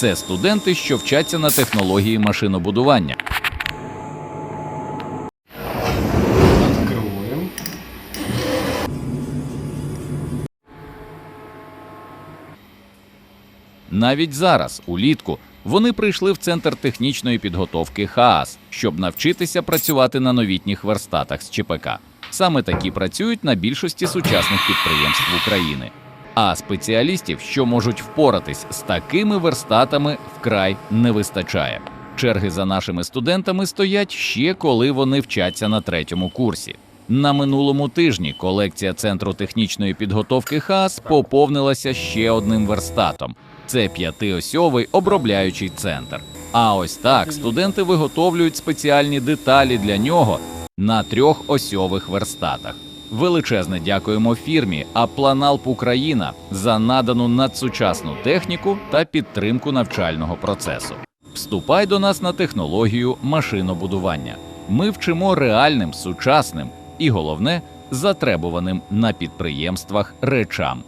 Це студенти, що вчаться на технології машинобудування. Навіть зараз, улітку, вони прийшли в центр технічної підготовки ХААС, щоб навчитися працювати на новітніх верстатах з ЧПК. Саме такі працюють на більшості сучасних підприємств України. А спеціалістів, що можуть впоратись з такими верстатами, вкрай не вистачає. Черги за нашими студентами стоять ще коли вони вчаться на третьому курсі. На минулому тижні колекція центру технічної підготовки ХААС поповнилася ще одним верстатом. Це п'ятиосьовий обробляючий центр. А ось так студенти виготовлюють спеціальні деталі для нього на трьох осьових верстатах. Величезне дякуємо фірмі Апланалп Україна за надану надсучасну техніку та підтримку навчального процесу. Вступай до нас на технологію машинобудування. Ми вчимо реальним, сучасним і головне затребуваним на підприємствах речам.